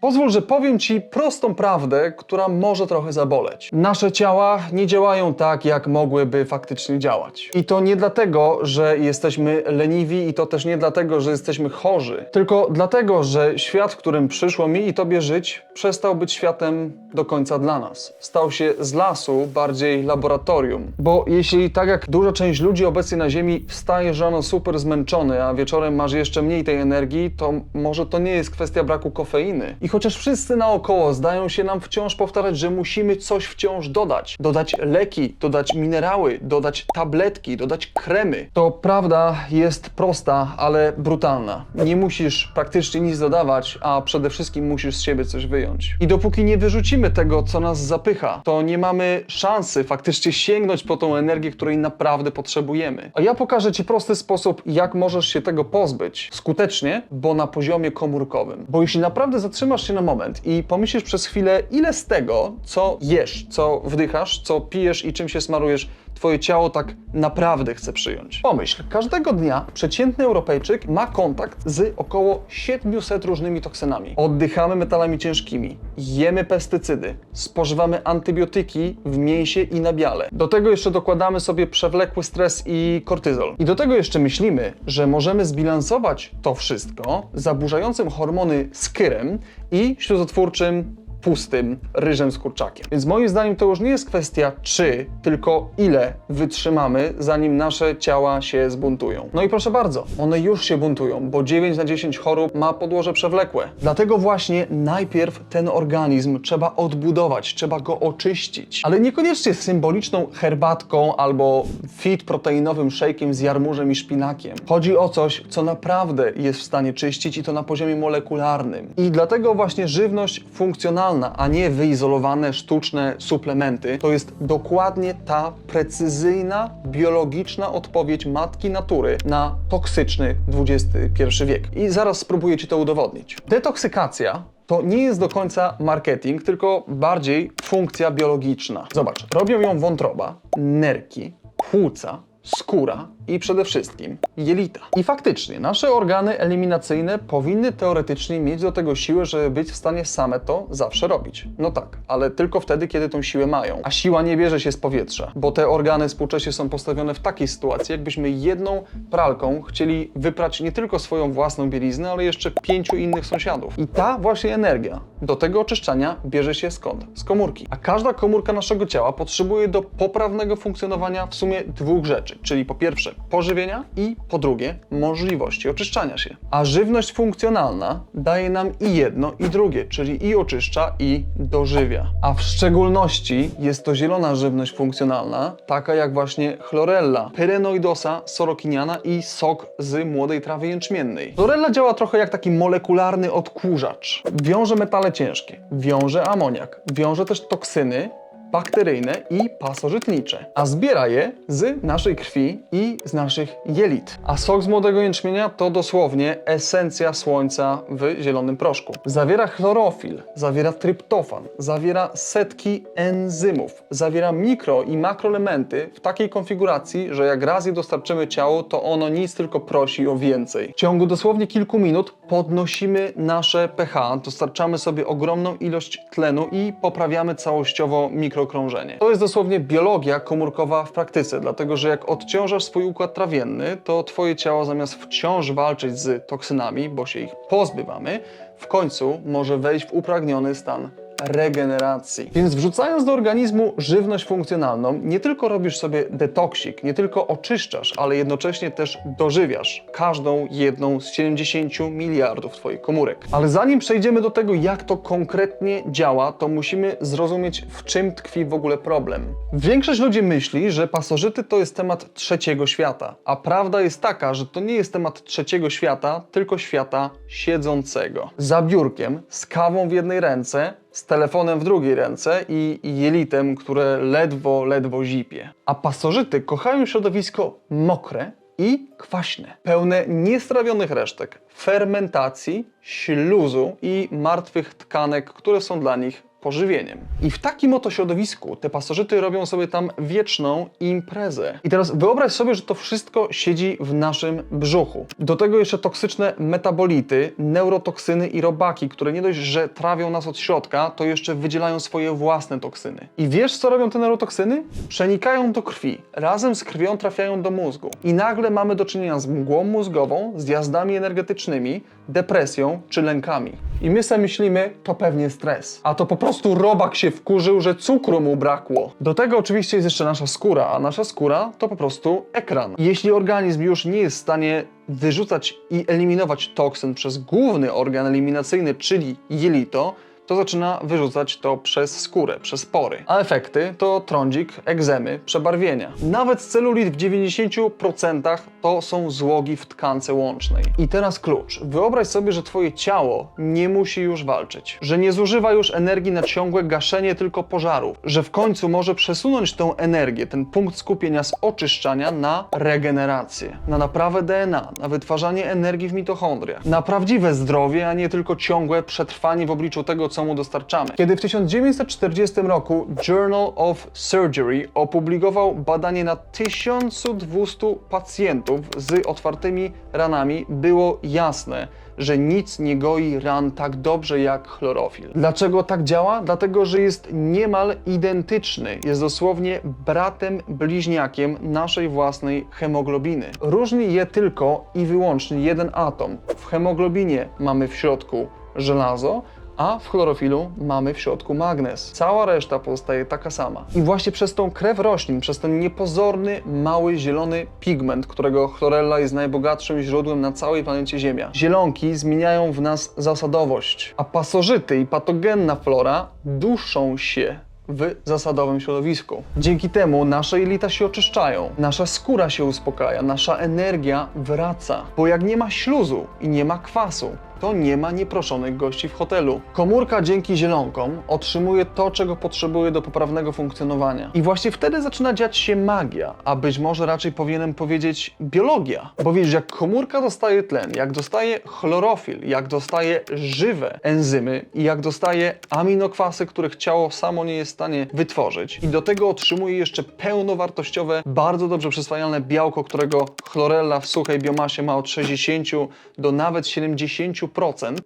Pozwól, że powiem Ci prostą prawdę, która może trochę zaboleć. Nasze ciała nie działają tak, jak mogłyby faktycznie działać. I to nie dlatego, że jesteśmy leniwi i to też nie dlatego, że jesteśmy chorzy, tylko dlatego, że świat, w którym przyszło mi i Tobie żyć, przestał być światem do końca dla nas. Stał się z lasu bardziej laboratorium. Bo jeśli tak jak duża część ludzi obecnie na Ziemi wstajesz rano super zmęczony, a wieczorem masz jeszcze mniej tej energii, to może to nie jest kwestia braku kofeiny. I chociaż wszyscy naokoło zdają się nam wciąż powtarzać, że musimy coś wciąż dodać, dodać leki, dodać minerały, dodać tabletki, dodać kremy, to prawda jest prosta, ale brutalna. Nie musisz praktycznie nic dodawać, a przede wszystkim musisz z siebie coś wyjąć. I dopóki nie wyrzucimy tego, co nas zapycha, to nie mamy szansy faktycznie sięgnąć po tą energię, której naprawdę potrzebujemy. A ja pokażę Ci prosty sposób, jak możesz się tego pozbyć skutecznie, bo na poziomie komórkowym. Bo jeśli naprawdę zatrzymasz się na moment i pomyślisz przez chwilę, ile z tego, co jesz, co wdychasz, co pijesz i czym się smarujesz, Twoje ciało tak naprawdę chce przyjąć. Pomyśl, każdego dnia przeciętny Europejczyk ma kontakt z około 700 różnymi toksynami. Oddychamy metalami ciężkimi, jemy pestycydy, spożywamy antybiotyki w mięsie i na biale. Do tego jeszcze dokładamy sobie przewlekły stres i kortyzol. I do tego jeszcze myślimy, że możemy zbilansować to wszystko zaburzającym hormony skyrem i śluzotwórczym pustym ryżem z kurczakiem. Więc moim zdaniem to już nie jest kwestia czy, tylko ile wytrzymamy, zanim nasze ciała się zbuntują. No i proszę bardzo, one już się buntują, bo 9 na 10 chorób ma podłoże przewlekłe. Dlatego właśnie najpierw ten organizm trzeba odbudować, trzeba go oczyścić. Ale niekoniecznie symboliczną herbatką albo fit proteinowym shake'iem z jarmużem i szpinakiem. Chodzi o coś, co naprawdę jest w stanie czyścić i to na poziomie molekularnym. I dlatego właśnie żywność funkcjonalna, a nie wyizolowane, sztuczne suplementy, to jest dokładnie ta precyzyjna, biologiczna odpowiedź matki natury na toksyczny XXI wiek. I zaraz spróbuję Ci to udowodnić. Detoksykacja to nie jest do końca marketing, tylko bardziej funkcja biologiczna. Zobacz, robią ją wątroba, nerki, płuca, skóra i przede wszystkim jelita. I faktycznie nasze organy eliminacyjne powinny teoretycznie mieć do tego siłę, żeby być w stanie same to zawsze robić. No tak, ale tylko wtedy, kiedy tą siłę mają. A siła nie bierze się z powietrza, bo te organy współcześnie są postawione w takiej sytuacji, jakbyśmy jedną pralką chcieli wyprać nie tylko swoją własną bieliznę, ale jeszcze pięciu innych sąsiadów. I ta właśnie energia do tego oczyszczania bierze się skąd? Z komórki. A każda komórka naszego ciała potrzebuje do poprawnego funkcjonowania w sumie dwóch rzeczy, czyli po pierwsze pożywienia i po drugie możliwości oczyszczania się. A żywność funkcjonalna daje nam i jedno i drugie, czyli i oczyszcza i dożywia. A w szczególności jest to zielona żywność funkcjonalna, taka jak właśnie chlorella, pyrenoidosa sorokiniana i sok z młodej trawy jęczmiennej. Chlorella działa trochę jak taki molekularny odkurzacz. Wiąże metale ciężkie, wiąże amoniak, wiąże też toksyny, bakteryjne i pasożytnicze, a zbiera je z naszej krwi i z naszych jelit. A sok z młodego jęczmienia to dosłownie esencja słońca w zielonym proszku. Zawiera chlorofil, zawiera tryptofan, zawiera setki enzymów, zawiera mikro i makroelementy w takiej konfiguracji, że jak raz je dostarczymy ciału, to ono nic tylko prosi o więcej. W ciągu dosłownie kilku minut podnosimy nasze pH, dostarczamy sobie ogromną ilość tlenu i poprawiamy całościowo mikrokrążenie. To jest dosłownie biologia komórkowa w praktyce, dlatego że jak odciążasz swój układ trawienny, to twoje ciało zamiast wciąż walczyć z toksynami, bo się ich pozbywamy, w końcu może wejść w upragniony stan regeneracji. Więc wrzucając do organizmu żywność funkcjonalną, nie tylko robisz sobie detoksik, nie tylko oczyszczasz, ale jednocześnie też dożywiasz każdą jedną z 70 miliardów Twoich komórek. Ale zanim przejdziemy do tego, jak to konkretnie działa, to musimy zrozumieć, w czym tkwi w ogóle problem. Większość ludzi myśli, że pasożyty to jest temat trzeciego świata, a prawda jest taka, że to nie jest temat trzeciego świata, tylko świata siedzącego. Za biurkiem, z kawą w jednej ręce, z telefonem w drugiej ręce i jelitem, które ledwo, ledwo zipie. A pasożyty kochają środowisko mokre i kwaśne, pełne niestrawionych resztek, fermentacji, śluzu i martwych tkanek, które są dla nich pożywieniem. I w takim oto środowisku te pasożyty robią sobie tam wieczną imprezę. I teraz wyobraź sobie, że to wszystko siedzi w naszym brzuchu. Do tego jeszcze toksyczne metabolity, neurotoksyny i robaki, które nie dość, że trawią nas od środka, to jeszcze wydzielają swoje własne toksyny. I wiesz, co robią te neurotoksyny? Przenikają do krwi, razem z krwią trafiają do mózgu. I nagle mamy do czynienia z mgłą mózgową, z jazdami energetycznymi, depresją czy lękami. I my sobie myślimy, to pewnie stres. A to po prostu robak się wkurzył, że cukru mu brakło. Do tego oczywiście jest jeszcze nasza skóra, a nasza skóra to po prostu ekran. Jeśli organizm już nie jest w stanie wyrzucać i eliminować toksyn przez główny organ eliminacyjny, czyli jelito, to zaczyna wyrzucać to przez skórę, przez pory. A efekty to trądzik, egzemy, przebarwienia. Nawet celulit w 90% to są złogi w tkance łącznej. I teraz klucz. Wyobraź sobie, że twoje ciało nie musi już walczyć, że nie zużywa już energii na ciągłe gaszenie tylko pożarów, że w końcu może przesunąć tą energię, ten punkt skupienia z oczyszczania na regenerację, na naprawę DNA, na wytwarzanie energii w mitochondriach, na prawdziwe zdrowie, a nie tylko ciągłe przetrwanie w obliczu tego, co mu dostarczamy. Kiedy w 1940 roku Journal of Surgery opublikował badanie na 1200 pacjentów z otwartymi ranami, było jasne, że nic nie goi ran tak dobrze jak chlorofil. Dlaczego tak działa? Dlatego, że jest niemal identyczny. Jest dosłownie bratem bliźniakiem naszej własnej hemoglobiny. Różni je tylko i wyłącznie jeden atom. W hemoglobinie mamy w środku żelazo, a w chlorofilu mamy w środku magnez. Cała reszta pozostaje taka sama. I właśnie przez tą krew roślin, przez ten niepozorny, mały, zielony pigment, którego chlorella jest najbogatszym źródłem na całej planecie Ziemia, zielonki zmieniają w nas zasadowość, a pasożyty i patogenna flora duszą się w zasadowym środowisku. Dzięki temu nasze jelita się oczyszczają, nasza skóra się uspokaja, nasza energia wraca. Bo jak nie ma śluzu i nie ma kwasu, to nie ma nieproszonych gości w hotelu. Komórka dzięki zielonkom otrzymuje to, czego potrzebuje do poprawnego funkcjonowania. I właśnie wtedy zaczyna dziać się magia, a być może raczej powinienem powiedzieć biologia. Bo wiesz, jak komórka dostaje tlen, jak dostaje chlorofil, jak dostaje żywe enzymy i jak dostaje aminokwasy, których ciało samo nie jest w stanie wytworzyć i do tego otrzymuje jeszcze pełnowartościowe, bardzo dobrze przyswajalne białko, którego chlorella w suchej biomasie ma od 60 do nawet 70%,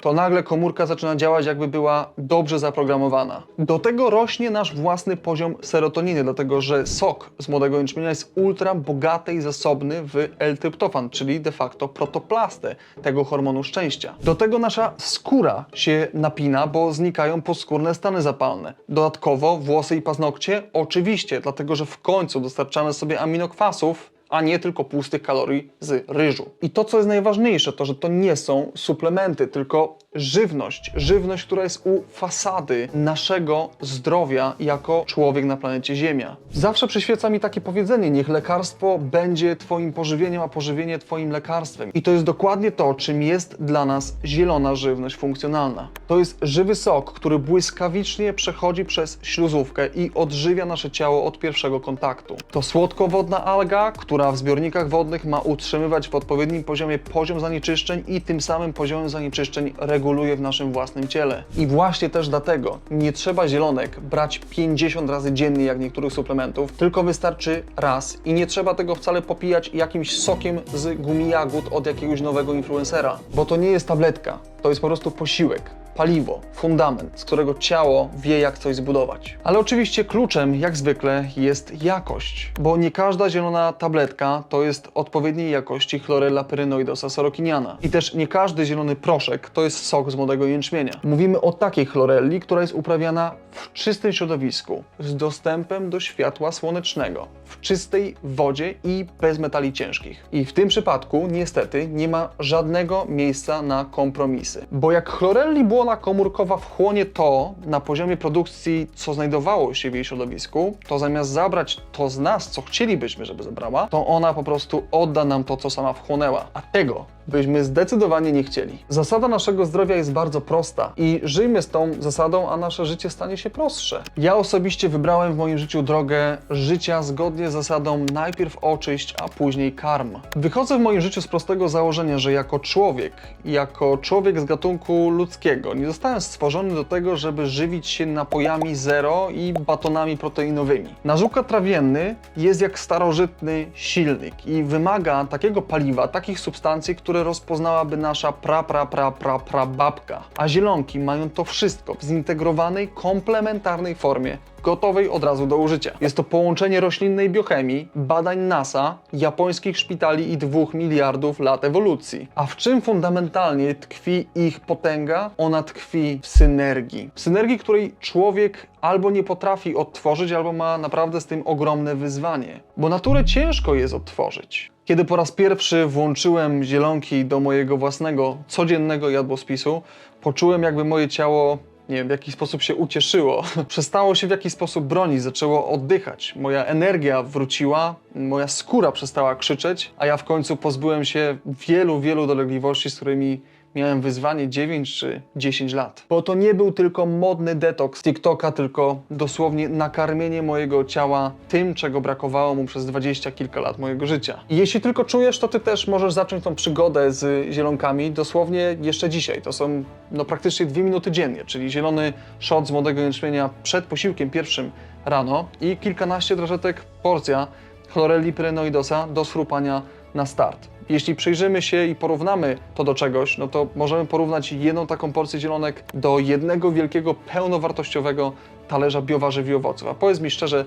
to nagle komórka zaczyna działać jakby była dobrze zaprogramowana. Do tego rośnie nasz własny poziom serotoniny, dlatego że sok z młodego jęczmienia jest ultra bogaty i zasobny w L-tryptofan, czyli de facto protoplastę tego hormonu szczęścia. Do tego nasza skóra się napina, bo znikają poskórne stany zapalne. Dodatkowo włosy i paznokcie? Oczywiście, dlatego że w końcu dostarczamy sobie aminokwasów, a nie tylko pustych kalorii z ryżu. I to, co jest najważniejsze, to, że to nie są suplementy, tylko żywność. Żywność, która jest u fasady naszego zdrowia jako człowiek na planecie Ziemia. Zawsze przyświeca mi takie powiedzenie, niech lekarstwo będzie Twoim pożywieniem, a pożywienie Twoim lekarstwem. I to jest dokładnie to, czym jest dla nas zielona żywność funkcjonalna. To jest żywy sok, który błyskawicznie przechodzi przez śluzówkę i odżywia nasze ciało od pierwszego kontaktu. To słodkowodna alga, która w zbiornikach wodnych ma utrzymywać w odpowiednim poziomie poziom zanieczyszczeń i tym samym poziomem zanieczyszczeń reguluje w naszym własnym ciele. I właśnie też dlatego nie trzeba zielonek brać 50 razy dziennie jak niektórych suplementów, tylko wystarczy raz i nie trzeba tego wcale popijać jakimś sokiem z gumi jagód od jakiegoś nowego influencera, bo to nie jest tabletka, to jest po prostu posiłek paliwo, fundament, z którego ciało wie, jak coś zbudować. Ale oczywiście kluczem, jak zwykle, jest jakość, bo nie każda zielona tabletka to jest odpowiedniej jakości chlorella pyrenoidosa sorokiniana. I też nie każdy zielony proszek to jest sok z młodego jęczmienia. Mówimy o takiej chlorelli, która jest uprawiana w czystym środowisku, z dostępem do światła słonecznego, w czystej wodzie i bez metali ciężkich. I w tym przypadku niestety nie ma żadnego miejsca na kompromisy. Bo jak chlorelli błona komórkowa wchłonie to na poziomie produkcji, co znajdowało się w jej środowisku, to zamiast zabrać to z nas, co chcielibyśmy, żeby zabrała, to ona po prostu odda nam to, co sama wchłonęła. A tego byśmy zdecydowanie nie chcieli. Zasada naszego zdrowia jest bardzo prosta i żyjmy z tą zasadą, a nasze życie stanie się prostsze. Ja osobiście wybrałem w moim życiu drogę życia zgodnie z zasadą najpierw oczyść, a później karm. Wychodzę w moim życiu z prostego założenia, że jako człowiek, jako człowiek z gatunku ludzkiego, nie zostałem stworzony do tego, żeby żywić się napojami zero i batonami proteinowymi. Nażółka trawienny jest jak starożytny silnik i wymaga takiego paliwa, takich substancji, które rozpoznałaby nasza pra, pra, pra, pra, pra babka. A zielonki mają to wszystko w zintegrowanej, komplementarnej formie, gotowej od razu do użycia. Jest to połączenie roślinnej biochemii, badań NASA, japońskich szpitali i dwóch miliardów lat ewolucji. A w czym fundamentalnie tkwi ich potęga? Ona tkwi w synergii. W synergii, której człowiek albo nie potrafi odtworzyć, albo ma naprawdę z tym ogromne wyzwanie. Bo naturę ciężko jest odtworzyć. Kiedy po raz pierwszy włączyłem zielonki do mojego własnego, codziennego jadłospisu, poczułem jakby moje ciało nie wiem, w jakiś sposób się ucieszyło. Przestało się w jakiś sposób bronić, zaczęło oddychać. Moja energia wróciła, moja skóra przestała krzyczeć, a ja w końcu pozbyłem się wielu, wielu dolegliwości, z którymi miałem wyzwanie 9 czy 10 lat. Bo to nie był tylko modny detoks TikToka, tylko dosłownie nakarmienie mojego ciała tym, czego brakowało mu przez 20 kilka lat mojego życia. I jeśli tylko czujesz, to ty też możesz zacząć tą przygodę z zielonkami dosłownie jeszcze dzisiaj. To są no, praktycznie dwie minuty dziennie, czyli zielony shot z młodego jęczmienia przed posiłkiem pierwszym rano i kilkanaście drażetek porcja chlorelli pyrenoidosa do schrupania na start. Jeśli przyjrzymy się i porównamy to do czegoś, no to możemy porównać jedną taką porcję zielonek do jednego wielkiego, pełnowartościowego talerza biowarzyw i owoców. A powiedz mi szczerze,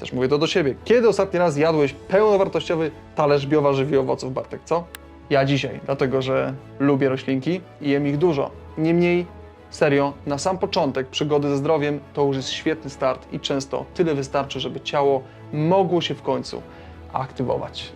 też mówię to do siebie, kiedy ostatni raz jadłeś pełnowartościowy talerz biowarzyw i owoców, Bartek, co? Ja dzisiaj, dlatego że lubię roślinki i jem ich dużo. Niemniej, serio, na sam początek przygody ze zdrowiem to już jest świetny start i często tyle wystarczy, żeby ciało mogło się w końcu aktywować.